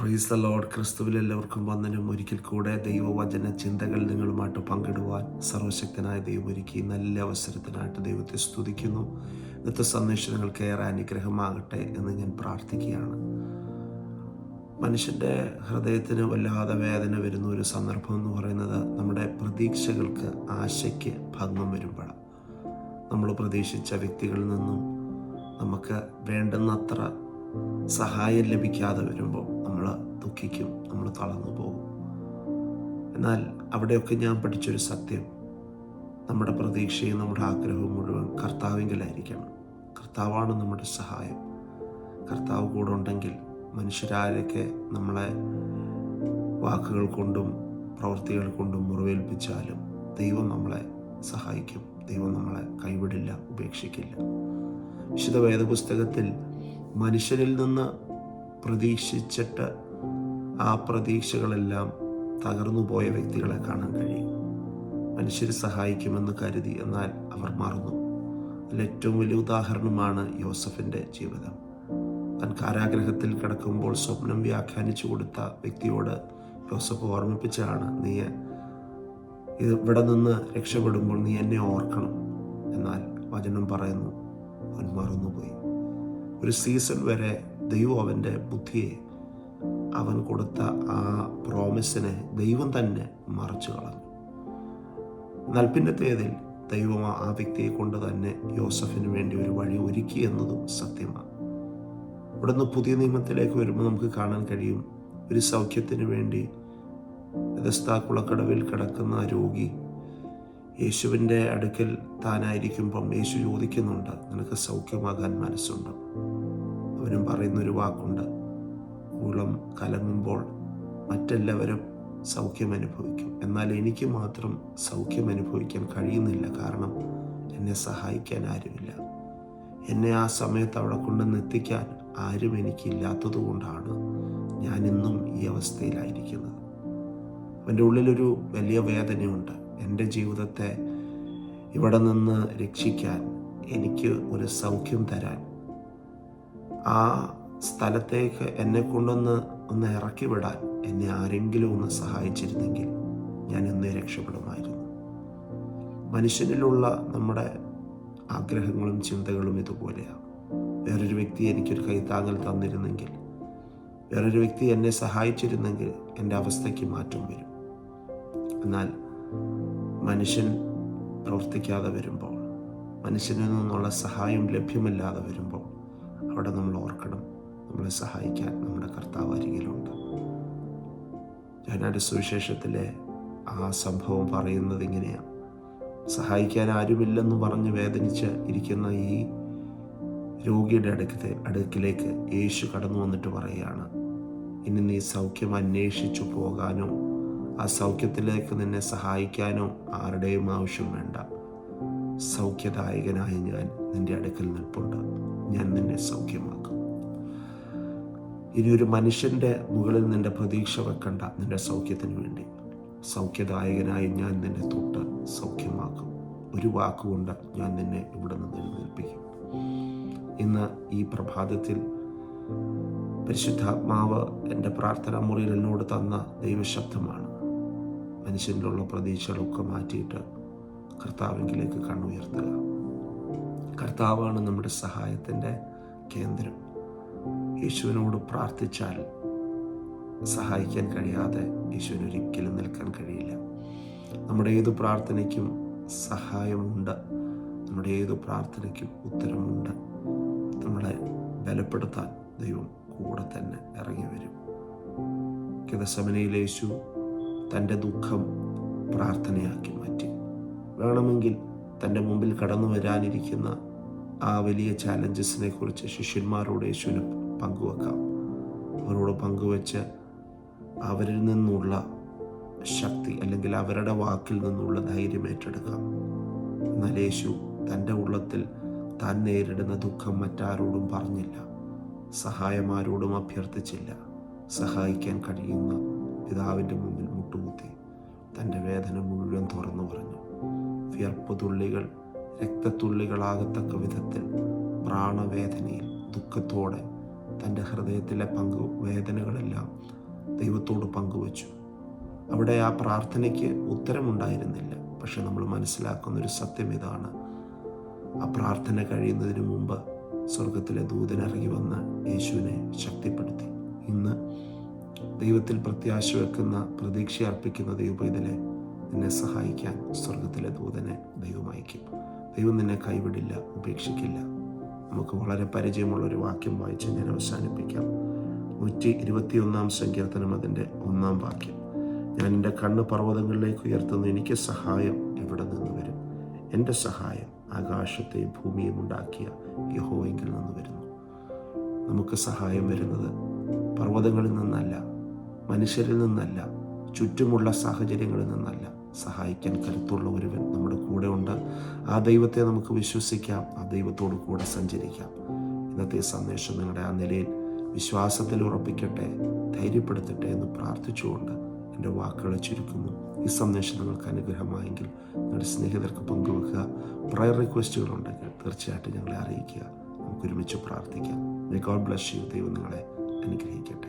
Price load ക്രിസ്തുവിൽ എല്ലാവർക്കും വന്ദനം. ഒരിക്കൽ കൂടെ ദൈവവചന ചിന്തകൾ നിങ്ങളുമായിട്ട് പങ്കിടുവാൻ സർവശക്തനായ ദൈവം ഒരുക്കി നല്ല അവസരത്തിനായിട്ട് ദൈവത്തെ സ്തുതിക്കുന്നു. ഇന്നത്തെ സന്ദേശം നിങ്ങൾക്ക് ഏറെ അനുഗ്രഹമാകട്ടെ എന്ന് ഞാൻ പ്രാർത്ഥിക്കുകയാണ്. മനുഷ്യന്റെ ഹൃദയത്തിന് വല്ലാതെ വേദന വരുന്ന ഒരു സന്ദർഭം എന്ന് പറയുന്നത് നമ്മുടെ പ്രതീക്ഷകൾക്ക് ആശയ്ക്ക് ഭംഗം വരുമ്പോഴാണ് നമ്മൾ പ്രതീക്ഷിച്ച വ്യക്തികളിൽ നിന്നും നമുക്ക് വേണ്ടുന്നത്ര സഹായം ലഭിക്കാതെ വരുമ്പോൾ ദുഃഖിക്കും നമ്മൾ തളർന്നു പോകും. എന്നാൽ അവിടെയൊക്കെ ഞാൻ പഠിച്ചൊരു സത്യം. നമ്മുടെ പ്രതീക്ഷയും നമ്മുടെ ആഗ്രഹവും മുഴുവൻ കർത്താവിങ്കലായിരിക്കണം. കർത്താവാണ് നമ്മുടെ സഹായം. കർത്താവ് കൂടെ ഉണ്ടെങ്കിൽ മനുഷ്യരാരൊക്കെ നമ്മളെ വാക്കുകൾ കൊണ്ടും പ്രവൃത്തികൾ കൊണ്ടും മുറിവേൽപ്പിച്ചാലും ദൈവം നമ്മളെ സഹായിക്കും. ദൈവം നമ്മളെ കൈവിടില്ല ഉപേക്ഷിക്കില്ല. വിശുദ്ധ വേദപുസ്തകത്തിൽ മനുഷ്യരിൽ നിന്ന് പ്രതീക്ഷിച്ചിട്ട് ആ പ്രതീക്ഷകളെല്ലാം തകർന്നു പോയ വ്യക്തികളെ കാണാൻ കഴിയും. മനുഷ്യർ സഹായിക്കുമെന്ന് കരുതി എന്നാൽ അവർ മറന്നു. അതിൽ ഏറ്റവും വലിയ ഉദാഹരണമാണ് യോസഫിന്റെ ജീവിതം. താൻ കാരാഗ്രഹത്തിൽ കിടക്കുമ്പോൾ സ്വപ്നം വ്യാഖ്യാനിച്ചു കൊടുത്ത വ്യക്തിയോട് യോസഫ് ഓർമ്മിപ്പിച്ചാണ് നീ ഇത് ഇവിടെ നിന്ന് രക്ഷപ്പെടുമ്പോൾ നീ എന്നെ ഓർക്കണം എന്നാൽ വചനം പറയുന്നു അവൻ മറന്നുപോയി. ഒരു സീസൺ വരെ ദൈവം അവന്റെ ബുദ്ധിയെ അവൻ കൊടുത്ത ആ പ്രോമിസിനെ ദൈവം തന്നെ മറച്ചു കളഞ്ഞു. എന്നാൽ പിന്നത്തേതിൽ ദൈവം ആ വ്യക്തിയെ കൊണ്ട് തന്നെ യോസഫിന് വേണ്ടി ഒരു വഴി ഒരുക്കി എന്നതും സത്യമാണ്. ഇവിടുന്ന് പുതിയ നിയമത്തിലേക്ക് വരുമ്പോൾ നമുക്ക് കാണാൻ കഴിയും ഒരു സൗഖ്യത്തിന് വേണ്ടി കുളക്കടവിൽ കിടക്കുന്ന രോഗി യേശുവിന്റെ അടുക്കൽ താനായിരിക്കുമ്പം യേശു ചോദിക്കുന്നുണ്ട് നിനക്ക് സൗഖ്യമാകാൻ മനസ്സുണ്ട്? അവനും പറയുന്നൊരു വാക്കുണ്ട് കുളം കലങ്ങുമ്പോൾ മറ്റെല്ലാവരും സൗഖ്യം അനുഭവിക്കും എന്നാൽ എനിക്ക് മാത്രം സൗഖ്യം അനുഭവിക്കാൻ കഴിയുന്നില്ല. കാരണം എന്നെ സഹായിക്കാൻ ആരുമില്ല. എന്നെ ആ സമയത്ത് അവിടെ കൊണ്ടുവന്ന് എത്തിക്കാൻ ആരും എനിക്കില്ലാത്തതുകൊണ്ടാണ് ഞാൻ ഇന്നും ഈ അവസ്ഥയിലായിരിക്കുന്നത്. എന്റെ ഉള്ളിലൊരു വലിയ വേദനയുണ്ട്. എന്റെ ജീവിതത്തെ ഇവിടെ നിന്ന് രക്ഷിക്കാൻ എനിക്ക് ഒരു സൗഖ്യം തരാൻ ആ സ്ഥലത്തേക്ക് എന്നെ കൊണ്ടൊന്ന് ഒന്ന് ഇറക്കി വിടാൻ എന്നെ ആരെങ്കിലും ഒന്ന് സഹായിച്ചിരുന്നെങ്കിൽ ഞാൻ ഇന്നേ രക്ഷപ്പെടുമായിരുന്നു. മനുഷ്യനിലുള്ള നമ്മുടെ ആഗ്രഹങ്ങളും ചിന്തകളും ഇതുപോലെയാണ് വേറൊരു വ്യക്തി എനിക്കൊരു കൈത്താങ്ങൽ തന്നിരുന്നെങ്കിൽ വേറൊരു വ്യക്തി എന്നെ സഹായിച്ചിരുന്നെങ്കിൽ എന്റെ അവസ്ഥയ്ക്ക് മാറ്റം വരും. എന്നാൽ മനുഷ്യൻ പ്രവർത്തിക്കാതെ വരുമ്പോൾ മനുഷ്യനിൽ നിന്നുള്ള സഹായം ലഭ്യമല്ലാതെ വരുമ്പോൾ അവിടെ നമ്മൾ ഓർക്കണം. നമ്മളെ സഹായിക്കാൻ നമ്മുടെ കർത്താവ് അരികിലുണ്ട്. ഞാനൊരു സുവിശേഷത്തിലെ ആ സംഭവം പറയുന്നത് ഇങ്ങനെയാണ് സഹായിക്കാൻ ആരുമില്ലെന്ന് പറഞ്ഞ് വേദനിച്ച് ഇരിക്കുന്ന ഈ രോഗിയുടെ അടുക്കത്തെ അടുക്കിലേക്ക് യേശു കടന്നു വന്നിട്ട് പറയുകയാണ് ഇനി നീ സൗഖ്യം അന്വേഷിച്ചു പോകാനോ ആ സൗഖ്യത്തിലേക്ക് നിന്നെ സഹായിക്കാനോ ആരുടെയും ആവശ്യം വേണ്ട. സൗഖ്യദായകനായ ഞാൻ നിന്റെ അടുക്കൽ നിൽപ്പുണ്ട്. ഞാൻ നിന്നെ സൗഖ്യമാക്കും. ഇനി ഒരു മനുഷ്യന്റെ മുകളിൽ നിന്റെ പ്രതീക്ഷ വെക്കണ്ട. നിന്റെ സൗഖ്യത്തിന് വേണ്ടി. സൗഖ്യദായകനായി ഞാൻ നിന്നെ തൊട്ട് സൗഖ്യമാക്കും. ഒരു വാക്കുകൊണ്ട് ഞാൻ നിന്നെ ഇവിടെ നിന്ന് എഴുന്നേൽപ്പിക്കും ഇന്ന് ഈ പ്രഭാതത്തിൽ പരിശുദ്ധാത്മാവ് എന്റെ പ്രാർത്ഥനാ മുറിയിൽ എന്നോട് തന്ന ദൈവശബ്ദമാണ്. മനുഷ്യനിലുള്ള പ്രതീക്ഷകളൊക്കെ മാറ്റിയിട്ട് കർത്താവിങ്കിലേക്ക് കണ്ണുയർത്തുക. കർത്താവാണ് നമ്മുടെ സഹായത്തിന്റെ കേന്ദ്രം. യേശുവിനോട് പ്രാർത്ഥിച്ചാൽ സഹായിക്കാൻ കഴിയാതെ യേശുവിന് ഒരിക്കലും നിൽക്കാൻ കഴിയില്ല. നമ്മുടെ ഏത് പ്രാർത്ഥനയ്ക്കും സഹായമുണ്ട്. നമ്മുടെ ഏത് പ്രാർത്ഥനയ്ക്കും ഉത്തരമുണ്ട്. നമ്മളെ ബലപ്പെടുത്താൻ ദൈവം കൂടെ തന്നെ ഇറങ്ങി വരും. കിതസമനയിൽ യേശു തന്റെ ദുഃഖം പ്രാർത്ഥനയാക്കി മാറ്റി. വേണമെങ്കിൽ തന്റെ മുമ്പിൽ കടന്നു വരാനിരിക്കുന്ന ആ വലിയ ചാലഞ്ചസിനെ കുറിച്ച് ശിഷ്യന്മാരോട് യേശുവിന് പങ്കുവെക്കാം. അവരോട് പങ്കുവെച്ച് അവരിൽ നിന്നുള്ള ശക്തി അല്ലെങ്കിൽ അവരുടെ വാക്കിൽ നിന്നുള്ള ധൈര്യം ഏറ്റെടുക്കാം. നലേശു തന്റെ ഉള്ളത്തിൽ താൻ നേരിടുന്ന ദുഃഖം മറ്റാരോടും പറഞ്ഞില്ല. സഹായം ആരോടും അഭ്യർത്ഥിച്ചില്ല. സഹായിക്കാൻ കഴിയുന്ന പിതാവിന്റെ മുമ്പിൽ മുട്ടുകുത്തി തന്റെ വേദന മുഴുവൻ തുറന്നു പറഞ്ഞു. വിയർപ്പ് തുള്ളികൾ രക്തത്തുള്ളികളാകത്തക്ക വിധത്തിൽ പ്രാണവേദനയിൽ ദുഃഖത്തോടെ തന്റെ ഹൃദയത്തിലെ പങ്കു വേദനകളെല്ലാം ദൈവത്തോട് പങ്കുവച്ചു. അവിടെ ആ പ്രാർത്ഥനയ്ക്ക് ഉത്തരമുണ്ടായിരുന്നില്ല. പക്ഷെ നമ്മൾ മനസ്സിലാക്കുന്ന ഒരു സത്യം ഇതാണ്. ആ പ്രാർത്ഥന കഴിയുന്നതിന് മുമ്പ് സ്വർഗത്തിലെ ദൂതനിറങ്ങി വന്ന് യേശുവിനെ ശക്തിപ്പെടുത്തി. ഇന്ന് ദൈവത്തിൽ പ്രത്യാശ വെക്കുന്ന പ്രതീക്ഷ അർപ്പിക്കുന്ന ദൈവപൈതലെ നിന്നെ സഹായിക്കാൻ സ്വർഗത്തിലെ ദൂതനെ ദൈവം ദൈവം നിന്നെ കൈവിടില്ല ഉപേക്ഷിക്കില്ല. നമുക്ക് വളരെ പരിചയമുള്ള ഒരു വാക്യം വായിച്ച് ഞാൻ അവസാനിപ്പിക്കാം. നൂറ്റി ഇരുപത്തിയൊന്നാം സങ്കീർത്തനം അതിന്റെ ഒന്നാം വാക്യം. ഞാൻ എന്റെ കണ്ണ് പർവതങ്ങളിലേക്ക് ഉയർത്തുന്നു എനിക്ക് സഹായം എവിടെ നിന്ന് വരും? എന്റെ സഹായം ആകാശത്തെയും ഭൂമിയും ഉണ്ടാക്കിയ യഹോവെങ്കിൽ നിന്ന് വരുന്നു. നമുക്ക് സഹായം വരുന്നത് പർവതങ്ങളിൽ നിന്നല്ല മനുഷ്യരിൽ നിന്നല്ല ചുറ്റുമുള്ള സാഹചര്യങ്ങളിൽ നിന്നല്ല. സഹായിക്കാൻ കരുത്തുള്ള ഒരുവൻ നമ്മുടെ കൂടെ ഉണ്ട്. ആ ദൈവത്തെ നമുക്ക് വിശ്വസിക്കാം ആ ദൈവത്തോട് കൂടെ സഞ്ചരിക്കാം. ഇന്നത്തെ സന്ദേശം നിങ്ങളുടെ ആ നിലയിൽ വിശ്വാസത്തിൽ ഉറപ്പിക്കട്ടെ ധൈര്യപ്പെടുത്തട്ടെ എന്ന് പ്രാർത്ഥിച്ചുകൊണ്ട് എന്റെ വാക്കുകൾ ചുരുക്കുന്നു. ഈ സന്ദേശം നിങ്ങൾക്ക് അനുഗ്രഹമായെങ്കിൽ നിങ്ങളുടെ സ്നേഹിതർക്ക് പങ്കുവെക്കുക. പ്രയർ റിക്വസ്റ്റുകൾ റിക്വസ്റ്റുകളുണ്ടെങ്കിൽ തീർച്ചയായിട്ടും ഞങ്ങളെ അറിയിക്കുക. നമുക്ക് ഒരുമിച്ച് പ്രാർത്ഥിക്കാം ഗോഡ് ബ്ലസ് ദൈവം നിങ്ങളെ അനുഗ്രഹിക്കട്ടെ.